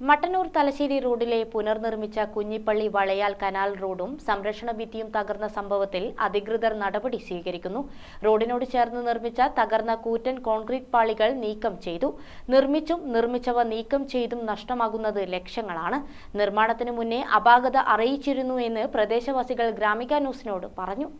മട്ടന്നൂർ തലശ്ശേരി റോഡിലെ പുനർനിർമ്മിച്ച കുഞ്ഞിപ്പള്ളി വളയാൽ കനാൽ റോഡും സംരക്ഷണ ഭിത്തിയും തകർന്ന സംഭവത്തിൽ അധികൃതർ നടപടി സ്വീകരിക്കുന്നു. റോഡിനോട് ചേർന്ന് നിർമ്മിച്ച തകർന്ന കൂറ്റൻ കോൺക്രീറ്റ് പാളികൾ നീക്കം ചെയ്തു. നിർമ്മിച്ചും നിർമ്മിച്ചവ നീക്കം ചെയ്തും നഷ്ടമാകുന്നത് ലക്ഷങ്ങളാണ്. നിർമ്മാണത്തിന് മുന്നേ അപാകത അറിയിച്ചിരുന്നു എന്ന് പ്രദേശവാസികൾ ഗ്രാമിക ന്യൂസിനോട് പറഞ്ഞു.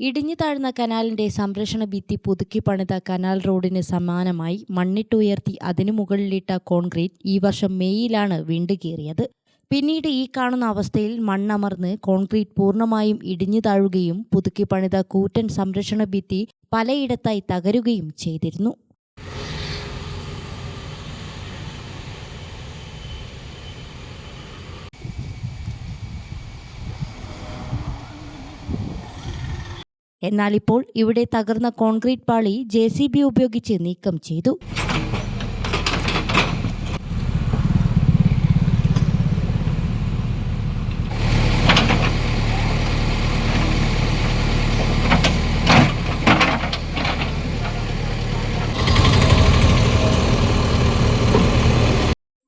ഇടിഞ്ഞു താഴ്ന്ന കനാലിന്റെ സംരക്ഷണ ഭിത്തി പുതുക്കി പണിത കനാൽ റോഡിന് സമാനമായി മണ്ണിട്ടുയർത്തി അതിനു മുകളിലിട്ട കോൺക്രീറ്റ് ഈ വർഷം മെയ്യിലാണ് വീണ്ടുകീറിയത് പിന്നീട് ഈ കാണുന്ന അവസ്ഥയിൽ മണ്ണമർന്ന് കോൺക്രീറ്റ് പൂർണമായും ഇടിഞ്ഞു താഴുകയും പുതുക്കി പണിത കൂറ്റൻ സംരക്ഷണ ഭിത്തി പലയിടത്തായി തകരുകയും ചെയ്തിരുന്നു. എന്നാൽ ഇപ്പോൾ ഇവിടെ തകർന്ന കോൺക്രീറ്റ് പാളി ജെ ഉപയോഗിച്ച് നീക്കം ചെയ്തു.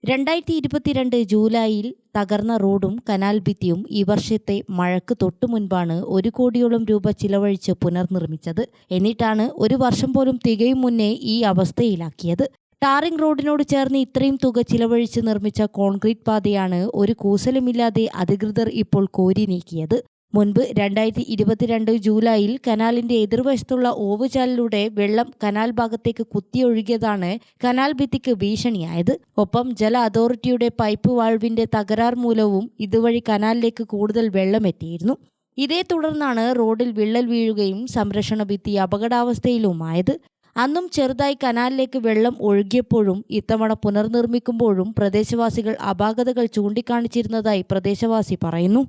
രണ്ടായിരത്തി ഇരുപത്തിരണ്ട് ജൂലൈയിൽ തകർന്ന റോഡും കനാൽ ഭിത്തിയും ഈ വർഷത്തെ മഴക്ക് തൊട്ടു മുൻപാണ് ഒരു കോടിയോളം രൂപ ചിലവഴിച്ച് പുനർനിർമ്മിച്ചത്. എന്നിട്ടാണ് ഒരു വർഷം പോലും തികയും മുന്നേ ഈ അവസ്ഥയിലാക്കിയത്. ടാറിംഗ് റോഡിനോട് ചേർന്ന് ഇത്രയും തുക ചിലവഴിച്ച് നിർമ്മിച്ച കോൺക്രീറ്റ് പാതയാണ് ഒരു കൂസലുമില്ലാതെ അധികൃതർ ഇപ്പോൾ കോരി നീക്കിയത്. മുൻപ് രണ്ടായിരത്തി ഇരുപത്തിരണ്ട് ജൂലൈയിൽ കനാലിന്റെ എതിർവശത്തുള്ള ഓവുചാലിലൂടെ വെള്ളം കനാൽ ഭാഗത്തേക്ക് കുത്തിയൊഴുകിയതാണ് കനാൽ ഭിത്തിക്ക് ഭീഷണിയായത്. ഒപ്പം ജല അതോറിറ്റിയുടെ പൈപ്പ് വാൾവിന്റെ തകരാർ മൂലവും ഇതുവഴി കനാലിലേക്ക് കൂടുതൽ വെള്ളമെത്തിയിരുന്നു ഇതേ തുടർന്നാണ് റോഡിൽ വിള്ളൽ വീഴുകയും സംരക്ഷണ ഭിത്തി അപകടാവസ്ഥയിലുമായത്. അന്നും ചെറുതായി കനാലിലേക്ക് വെള്ളം ഒഴുകിയപ്പോഴും ഇത്തവണ പുനർനിർമ്മിക്കുമ്പോഴും പ്രദേശവാസികൾ അപാകതകൾ ചൂണ്ടിക്കാണിച്ചിരുന്നതായി പ്രദേശവാസി പറയുന്നു.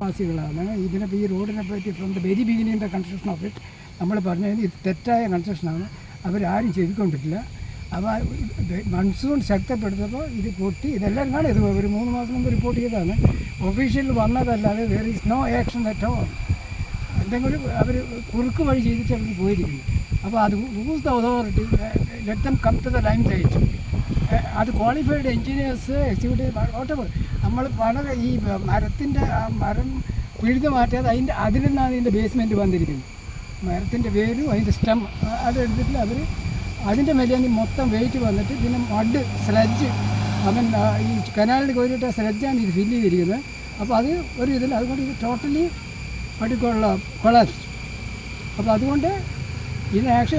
വാസികളാണ് ഇതിനെ ഈ റോഡിനെ പറ്റി from the very beginning the construction of it നമ്മൾ പറഞ്ഞത് ഇത് തെറ്റായ കൺസ്ട്രക്ഷനാണ് അവരാരും ചെയ്തുകൊണ്ടിട്ടില്ല. അപ്പോൾ മൺസൂൺ ശക്തപ്പെടുത്തപ്പോൾ ഇത് പൊട്ടി ഇതെല്ലാം കാണും. ഇത് ഒരു മൂന്ന് മാസം മുമ്പ് റിപ്പോർട്ട് ചെയ്തതാണ്. ഒഫീഷ്യലിൽ വന്നതല്ലാതെ where is no action at all എന്തെങ്കിലും അവർ കുറുക്ക് വഴി ചെയ്തിട്ട് അവർ പോയിരിക്കുന്നു. അപ്പോൾ അത് who's the authority let them come to the line light അത് ക്വാളിഫൈഡ് എൻജിനീയേഴ്സ് എക്സിക്യൂട്ടീവ് ഓട്ടോ നമ്മൾ വളരെ ഈ മരത്തിന്റെ ആ മരം പിഴുത് മാറ്റാതെ അതിന്റെ അതിൽ നിന്നാണ് ഇതിന്റെ ബേസ്മെന്റ് വന്നിരിക്കുന്നത്. മരത്തിന്റെ വേരും അതിന്റെ സ്റ്റം അതെടുത്തിട്ട് അവർ അതിന്റെ ഈ മൊത്തം വെയിറ്റ് വന്നിട്ട് പിന്നെ മഡ് സ്ലഡ്ജ് അവൻ ഈ കനാലിൽ കോരിട്ട സ്ലഡ്ജാണ് ഇത് ഫില്ല് ചെയ്തിരിക്കുന്നത്. അപ്പോൾ അത് ഒരു ഇതിൽ അതുകൊണ്ട് ഇത് ടോട്ടലി പഠിക്കുള്ള കൊളാപ്സ് അപ്പോൾ അതുകൊണ്ട് ഇത് ആക്ഷൻ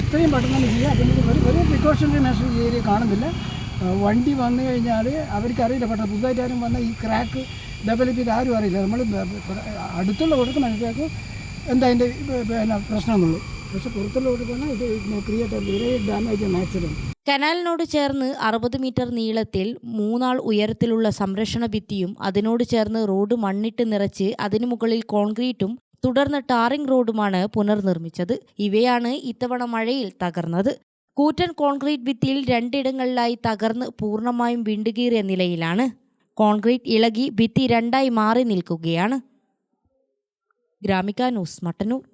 എത്രയും പെട്ടെന്ന് ചെയ്യുക അതിന് ഒരു ഒരു പ്രിക്കോഷണറി മെഷർ ഏരിയ കാണുന്നില്ല. വണ്ടി വന്നു കഴിഞ്ഞാൽ അവർക്കറിയില്ല പെട്ടെന്ന് പുതുതായിട്ട് ആരും വന്ന ഈ ക്രാക്ക് ഡെവലപ്പ് ചെയ്ത് ആരും അറിയില്ല. നമ്മൾ അടുത്തുള്ള കൊടുത്ത് മനസ്സിലാക്കും എന്താ അതിന്റെ പിന്നെ പ്രശ്നമുള്ളൂ പക്ഷെ പുറത്തുള്ള കൊടുക്കുന്ന ഇത് ക്രിയേറ്റ് വെരി ഡാമേജ് ആക്സിഡന്റ് കനാലിനോട് ചേർന്ന് അറുപത് മീറ്റർ നീളത്തിൽ മൂന്നാൾ ഉയരത്തിലുള്ള സംരക്ഷണ ഭിത്തിയും അതിനോട് ചേർന്ന് റോഡ് മണ്ണിട്ട് നിറച്ച് അതിനു മുകളിൽ കോൺക്രീറ്റും തുടർന്ന് ടാറിംഗ് റോഡുമാണ് പുനർനിർമ്മിച്ചത്. ഇവയാണ് ഇത്തവണ മഴയിൽ തകർന്നത്. കൂറ്റൻ കോൺക്രീറ്റ് ഭിത്തിയിൽ രണ്ടിടങ്ങളിലായി തകർന്ന് പൂർണമായും വിണ്ടുകീറിയ നിലയിലാണ്. കോൺക്രീറ്റ് ഇളകി ഭിത്തി രണ്ടായി മാറി നിൽക്കുകയാണ്. ഗ്രാമിക ന്യൂസ് മട്ടന്നൂർ.